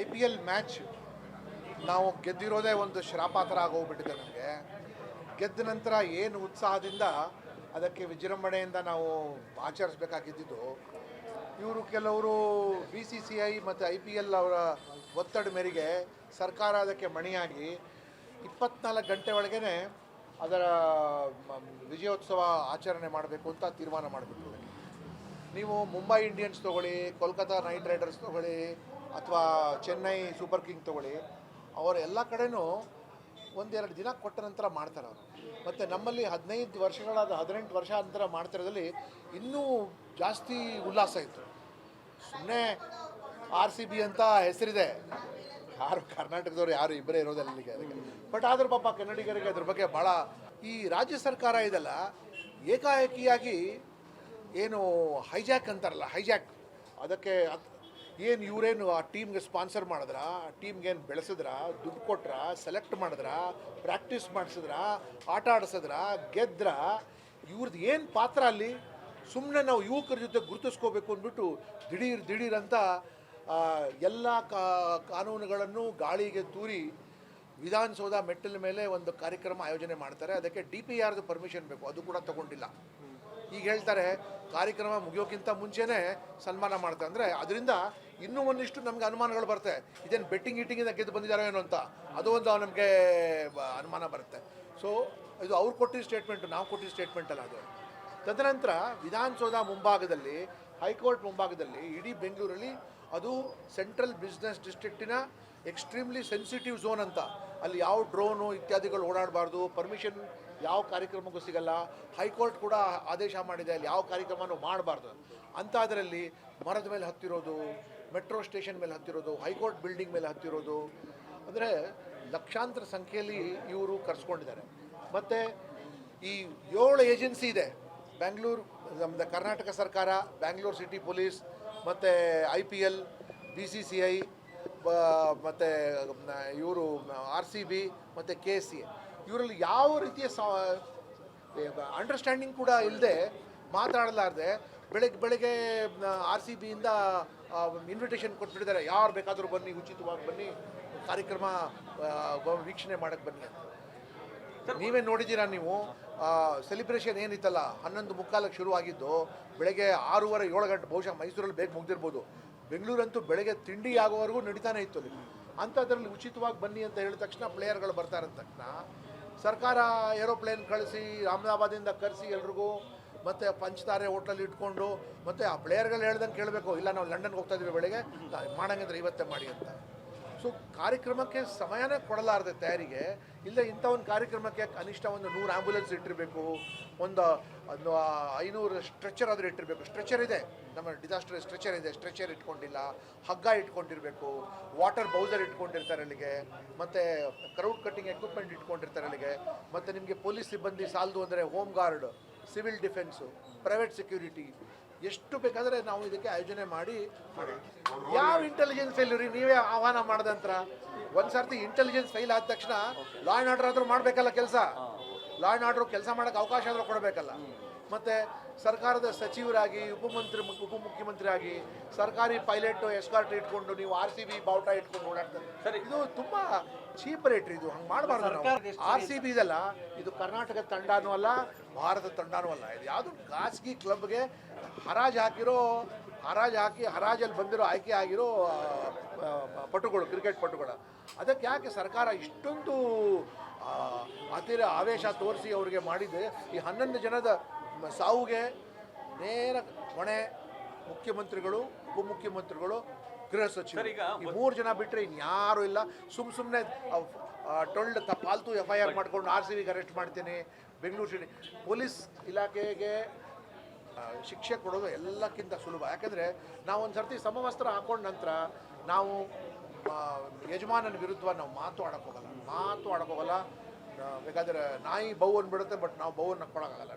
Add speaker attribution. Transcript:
Speaker 1: I P L match ನಾವು ಗೆದ್ದಿರೋದೇ ಒಂದು ಶ್ರಾಪ ಥರ ಆಗೋಗ್ಬಿಟ್ಟಿದೆ ನಮಗೆ. ಗೆದ್ದ ನಂತರ ಏನು ಉತ್ಸಾಹದಿಂದ ಅದಕ್ಕೆ ವಿಜೃಂಭಣೆಯಿಂದ ನಾವು ಆಚರಿಸ್ಬೇಕಾಗಿದ್ದು ಇವರು ಕೆಲವರು ಬಿ ಸಿ ಸಿ ಐ ಮತ್ತು ಐ ಪಿ ಎಲ್ ಅವರ ಒತ್ತಡ ಮೇರೆಗೆ ಸರ್ಕಾರ ಅದಕ್ಕೆ ಮಣಿಯಾಗಿ ಇಪ್ಪತ್ನಾಲ್ಕು ಗಂಟೆ ಒಳಗೇ ಅದರ ವಿಜಯೋತ್ಸವ ಆಚರಣೆ ಮಾಡಬೇಕು ಅಂತ ತೀರ್ಮಾನ ಮಾಡಿಬಿಟ್ರು. ನೀವು ಮುಂಬೈ ಇಂಡಿಯನ್ಸ್ ತೊಗೊಳ್ಳಿ ಕೋಲ್ಕತ್ತಾ ನೈಟ್ ರೈಡರ್ಸ್ ತೊಗೊಳ್ಳಿ ಅಥವಾ ಚೆನ್ನೈ ಸೂಪರ್ ಕಿಂಗ್ ತೊಗೊಳ್ಳಿ, ಅವರು ಎಲ್ಲ ಕಡೆನೂ ಒಂದೆರಡು ದಿನ ಕೊಟ್ಟ ನಂತರ ಮಾಡ್ತಾರೆ ಅವರು. ಮತ್ತು ನಮ್ಮಲ್ಲಿ ಹದಿನೈದು ವರ್ಷಗಳಾದ ಹದಿನೆಂಟು ವರ್ಷ ನಂತರ ಮಾಡ್ತಿರೋದ್ರಲ್ಲಿ ಇನ್ನೂ ಜಾಸ್ತಿ ಉಲ್ಲಾಸ ಇತ್ತು. ಸುಮ್ಮನೆ ಆರ್ ಸಿ ಬಿ ಅಂತ ಹೆಸರಿದೆ. ಯಾರು ಕರ್ನಾಟಕದವ್ರು, ಯಾರು ಇಬ್ಬರೇ ಇರೋದಿಲ್ಲ ಇಲ್ಲಿಗೆ ಅದಕ್ಕೆ. ಬಟ್ ಆದರೂ ಪಾಪ ಕನ್ನಡಿಗರಿಗೆ ಅದ್ರ ಬಗ್ಗೆ ಭಾಳ ಈ ರಾಜ್ಯ ಸರ್ಕಾರ ಇದೆಲ್ಲ ಏಕಾಏಕಿಯಾಗಿ ಏನು ಹೈಜಾಕ್ ಅಂತಾರಲ್ಲ, ಹೈಜಾಕ್. ಅದಕ್ಕೆ ಏನು ಇವರೇನು ಆ ಟೀಮ್ಗೆ ಸ್ಪಾನ್ಸರ್ ಮಾಡಿದ್ರ? ಟೀಮ್ಗೆ ಏನು ಬೆಳೆಸಿದ್ರ? ದುಡ್ಡು ಕೊಟ್ರ? ಸೆಲೆಕ್ಟ್ ಮಾಡಿದ್ರ? ಪ್ರಾಕ್ಟೀಸ್ ಮಾಡಿಸಿದ್ರ? ಆಟ ಆಡಿಸಿದ್ರ? ಗೆದ್ರ? ಇವ್ರದ್ದು ಏನು ಪಾತ್ರ ಅಲ್ಲಿ? ಸುಮ್ಮನೆ ನಾವು ಯುವಕರ ಜೊತೆ ಗುರುತಿಸ್ಕೋಬೇಕು ಅಂದ್ಬಿಟ್ಟು ದಿಢೀರ್ ದಿಢೀರ್ ಅಂತ ಎಲ್ಲ ಕಾನೂನುಗಳನ್ನು ಗಾಳಿಗೆ ತೂರಿ ವಿಧಾನಸೌಧ ಮೆಟ್ಟಲ ಮೇಲೆ ಒಂದು ಕಾರ್ಯಕ್ರಮ ಆಯೋಜನೆ ಮಾಡ್ತಾರೆ. ಅದಕ್ಕೆ ಡಿ ಪಿ ಆರ್ದು ಪರ್ಮಿಷನ್ ಬೇಕು. ಅದು ಕೂಡ ತಗೊಂಡಿಲ್ಲ. ಈಗ ಹೇಳ್ತಾರೆ, ಕಾರ್ಯಕ್ರಮ ಮುಗಿಯೋಕ್ಕಿಂತ ಮುಂಚೆನೇ ಸನ್ಮಾನ ಮಾಡ್ತಾರೆ. ಅಂದರೆ ಅದರಿಂದ ಇನ್ನೂ ಒಂದಿಷ್ಟು ನಮಗೆ ಅನುಮಾನಗಳು ಬರುತ್ತೆ. ಇದೇನು ಬೆಟ್ಟಿಂಗ್ ಗೀಟಿಂಗಿಂದ ಗೆದ್ದು ಬಂದಿದ್ದಾರೋ ಏನೋ ಅಂತ. ಅದು ಒಂದು ನಮಗೆ ಅನುಮಾನ ಬರುತ್ತೆ. ಸೊ ಇದು ಅವ್ರು ಕೊಟ್ಟಿದ್ದ ಸ್ಟೇಟ್ಮೆಂಟು ನಾವು ಕೊಟ್ಟಿದ್ದ ಸ್ಟೇಟ್ಮೆಂಟ್ ಅಲ್ಲ ಅದು. ತದನಂತರ ವಿಧಾನಸೌಧ ಮುಂಭಾಗದಲ್ಲಿ, ಹೈಕೋರ್ಟ್ ಮುಂಭಾಗದಲ್ಲಿ ಇಡೀ ಬೆಂಗಳೂರಲ್ಲಿ ಅದು ಸೆಂಟ್ರಲ್ ಬಿಸ್ನೆಸ್ ಡಿಸ್ಟ್ರಿಕ್ಟಿನ ಎಕ್ಸ್ಟ್ರೀಮ್ಲಿ ಸೆನ್ಸಿಟಿವ್ ಝೋನ್ ಅಂತ. ಅಲ್ಲಿ ಯಾವ ಡ್ರೋನು ಇತ್ಯಾದಿಗಳು ಓಡಾಡಬಾರ್ದು, ಪರ್ಮಿಷನ್ ಯಾವ ಕಾರ್ಯಕ್ರಮಕ್ಕೂ ಸಿಗಲ್ಲ, ಹೈಕೋರ್ಟ್ ಕೂಡ ಆದೇಶ ಮಾಡಿದೆ, ಅಲ್ಲಿ ಯಾವ ಕಾರ್ಯಕ್ರಮನೂ ಮಾಡಬಾರ್ದು. ಅಂಥದ್ರಲ್ಲಿ ಮರದ ಮೇಲೆ ಹತ್ತಿರೋದು, ಮೆಟ್ರೋ ಸ್ಟೇಷನ್ ಮೇಲೆ ಹತ್ತಿರೋದು, ಹೈಕೋರ್ಟ್ ಬಿಲ್ಡಿಂಗ್ ಮೇಲೆ ಹತ್ತಿರೋದು, ಅಂದರೆ ಲಕ್ಷಾಂತರ ಸಂಖ್ಯೆಯಲ್ಲಿ ಇವರು ಕರೆಸ್ಕೊಂಡಿದ್ದಾರೆ. ಮತ್ತು ಈ ಏಳು ಏಜೆನ್ಸಿ ಇದೆ. ಬ್ಯಾಂಗ್ಳೂರು ನಮ್ಮದು ಕರ್ನಾಟಕ ಸರ್ಕಾರ, ಬ್ಯಾಂಗ್ಳೂರು ಸಿಟಿ ಪೊಲೀಸ್ ಮತ್ತು I P L B C C I ಮತ್ತು ಇವರು ಆರ್ ಸಿ ಬಿ ಮತ್ತು ಕೆ ಸಿ ಇವರಲ್ಲಿ ಯಾವ ರೀತಿಯ ಅಂಡರ್ಸ್ಟ್ಯಾಂಡಿಂಗ್ ಕೂಡ ಇಲ್ಲದೆ ಮಾತಾಡಲಾರ್ದೆ ಬೆಳಗ್ಗೆ ಬೆಳಗ್ಗೆ ಆರ್ ಸಿ ಬಿಯಿಂದ ಇನ್ವಿಟೇಷನ್ ಕೊಟ್ಬಿಟ್ಟಿದ್ದಾರೆ. ಯಾರು ಬೇಕಾದರೂ ಬನ್ನಿ ಉಚಿತವಾಗಿ ಬನ್ನಿ ಕಾರ್ಯಕ್ರಮ ವೀಕ್ಷಣೆ ಮಾಡೋಕ್ಕೆ ಬನ್ನಿ ನೀವೇ ನೋಡಿದ್ದೀರಾ ನೀವು? ಸೆಲಿಬ್ರೇಷನ್ ಏನಿತ್ತಲ್ಲ, ಹನ್ನೊಂದು ಮುಕ್ಕಾಲಕ್ಕೆ ಶುರುವಾಗಿದ್ದು, ಬೆಳಗ್ಗೆ ಆರೂವರೆ, ಏಳು ಗಂಟೆ, ಬಹುಶಃ ಮೈಸೂರಲ್ಲಿ ಬೇಗ ಮುಗ್ದಿರ್ಬೋದು. ಬೆಂಗಳೂರಂತೂ ಬೆಳಗ್ಗೆ ತಿಂಡಿ ಆಗೋವರೆಗೂ ನಡೀತಾನೆ ಇತ್ತು ಅಲ್ಲಿ. ಅಂಥದ್ರಲ್ಲಿ ಉಚಿತವಾಗಿ ಬನ್ನಿ ಅಂತ ಹೇಳಿದ ತಕ್ಷಣ ಪ್ಲೇಯರ್ಗಳು ಬರ್ತಾ ಅಂದ ತಕ್ಷಣ, ಸರ್ಕಾರ ಏರೋಪ್ಲೇನ್ ಕಳಿಸಿ ಅಹಮದಾಬಾದಿಂದ ಕರೆಸಿ ಎಲ್ರಿಗೂ, ಮತ್ತು ಪಂಚತಾರೆ ಹೋಟ್ಲಲ್ಲಿ ಇಟ್ಕೊಂಡು, ಮತ್ತು ಆ ಪ್ಲೇಯರ್ಗಳು ಹೇಳ್ದಂಗೆ ಕೇಳಬೇಕು, ಇಲ್ಲ ನಾವು ಲಂಡನ್ಗೆ ಹೋಗ್ತಾ ಇದ್ದೀವಿ ಬೆಳಗ್ಗೆ ಮಾಡಂಗಂದ್ರೆ ಇವತ್ತೇ ಮಾಡಿ ಅಂತ. ಸೊ ಕಾರ್ಯಕ್ರಮಕ್ಕೆ ಸಮಯನೇ ಕೊಡಲಾರದೆ ತಯಾರಿಗೆ ಇಲ್ಲ ಇಂಥ ಒಂದು ಕಾರ್ಯಕ್ರಮಕ್ಕೆ ಕನಿಷ್ಠ ಒಂದು ನೂರು ಆ್ಯಂಬುಲೆನ್ಸ್ ಇಟ್ಟಿರಬೇಕು, ಒಂದು ಒಂದು ಐನೂರು ಸ್ಟ್ರೆಚರ್ ಆದರೂ ಇಟ್ಟಿರಬೇಕು. ಸ್ಟ್ರೆಚರ್ ಇದೆ. ನಮ್ಮ ಡಿಸಾಸ್ಟರ್ ಸ್ಟ್ರೆಚರ್ ಇದೆ. ಸ್ಟ್ರೆಚರ್ ಇಟ್ಕೊಂಡಿಲ್ಲ. ಹಗ್ಗ ಇಟ್ಕೊಂಡಿರಬೇಕು. ವಾಟರ್ ಬೌಸರ್ ಇಟ್ಕೊಂಡಿರ್ತಾರೆ ಅಲ್ಲಿಗೆ. ಮತ್ತು ಕ್ರೌಡ್ ಕಟ್ಟಿಂಗ್ ಎಕ್ವಿಪ್ಮೆಂಟ್ ಇಟ್ಕೊಂಡಿರ್ತಾರೆ ಅಲ್ಲಿಗೆ. ಮತ್ತು ನಿಮಗೆ ಪೊಲೀಸ್ ಸಿಬ್ಬಂದಿ ಸಾಲದು ಅಂದರೆ home guard civil defence private security ಎಷ್ಟು ಬೇಕಾದರೆ ನಾವು ಇದಕ್ಕೆ ಆಯೋಜನೆ ಮಾಡಿ ಯಾವ ಇಂಟೆಲಿಜೆನ್ಸ್ ಫೇಲ್ ರೀ ನೀವೇ ಆಹ್ವಾನ ಮಾಡಿದಂತ್ರ? ಒಂದು ಸರ್ತಿ ಇಂಟೆಲಿಜೆನ್ಸ್ ಫೈಲ್ ಆದ ತಕ್ಷಣ ಲಾ ಆ್ಯಂಡ್ ಆರ್ಡರ್ ಆದರೂ ಮಾಡಬೇಕಲ್ಲ ಕೆಲಸ? ಲಾ ಆ್ಯಂಡ್ ಆರ್ಡರ್ ಕೆಲಸ ಮಾಡೋಕ್ಕೆ ಅವಕಾಶ ಆದರೂ ಕೊಡಬೇಕಲ್ಲ? ಮತ್ತು ಸರ್ಕಾರದ ಸಚಿವರಾಗಿ ಉಪಮಂತ್ರಿ ಉಪಮುಖ್ಯಮಂತ್ರಿ ಆಗಿ ಸರ್ಕಾರಿ ಪೈಲಟ್ ಎಸ್ಕಾರ್ಟ್ ಇಟ್ಕೊಂಡು ನೀವು ಆರ್ ಸಿ ಬಿ ಬಾವುಟ ಇಟ್ಕೊಂಡು ಓಡಾಡ್ತಾರೆ. ಇದು ತುಂಬ ಚೀಪ್ ರೇಟ್ ಇದು. ಹಂಗೆ ಮಾಡಬಾರ್ದು ಆರ್ ಸಿ ಬಿ ಇದಲ್ಲ ಇದು ಕರ್ನಾಟಕ ತಂಡನೂ ಅಲ್ಲ ಭಾರತ ತಂಡನೂ ಅಲ್ಲ. ಇದು ಯಾವುದು ಖಾಸಗಿ ಕ್ಲಬ್ಗೆ ಹರಾಜು ಹಾಕಿರೋ ಹರಾಜು ಹಾಕಿ ಹರಾಜಲ್ಲಿ ಬಂದಿರೋ ಆಯ್ಕೆ ಆಗಿರೋ ಪಟುಗಳು ಕ್ರಿಕೆಟ್ ಪಟುಗಳು. ಅದಕ್ಕೆ ಯಾಕೆ ಸರ್ಕಾರ ಇಷ್ಟೊಂದು ಅತಿರ ಆವೇಶ ತೋರಿಸಿ ಅವರಿಗೆ ಮಾಡಿದೆ? ಈ ಹನ್ನೊಂದು ಜನದ ಸಾವುಗೆ ನೇರ ಹೊಣೆ ಮುಖ್ಯಮಂತ್ರಿಗಳು ಉಪಮುಖ್ಯಮಂತ್ರಿಗಳು ಗೃಹ ಸಚಿವರು. ಈ ಮೂರು ಜನ ಬಿಟ್ಟರೆ ಇನ್ಯಾರೂ ಇಲ್ಲ. ಸುಮ್ಮ ಸುಮ್ಮನೆ ಟೊಳ್ಳ ಪಾಲ್ತು ಎಫ್ ಐ ಆರ್ ಮಾಡ್ಕೊಂಡು ಆರ್ ಸಿ ಬಿಗೆ ಅರೆಸ್ಟ್ ಮಾಡ್ತೀನಿ. ಬೆಂಗಳೂರು ಸಿಟಿ ಪೊಲೀಸ್ ಇಲಾಖೆಗೆ ಶಿಕ್ಷೆ ಕೊಡೋದು ಎಲ್ಲಕ್ಕಿಂತ ಸುಲಭ. ಯಾಕಂದರೆ ನಾವು ಒಂದು ಸರ್ತಿ ಸಮವಸ್ತ್ರ ಹಾಕೊಂಡ ನಂತರ ನಾವು ಯಜಮಾನನ ವಿರುದ್ಧ ನಾವು ಮಾತು ಆಡೋಕ್ಕೋಗಲ್ಲ ಮಾತು ಆಡೋಕ್ಕೋಗಲ್ಲ ಬೇಕಾದರೆ ನಾಯಿ ಬೌ ಅಂದ್ಬಿಡುತ್ತೆ ಬಟ್ ನಾವು ಬೌವನ್ನು ಕೊಡೋಕ್ಕಾಗಲ್ಲ.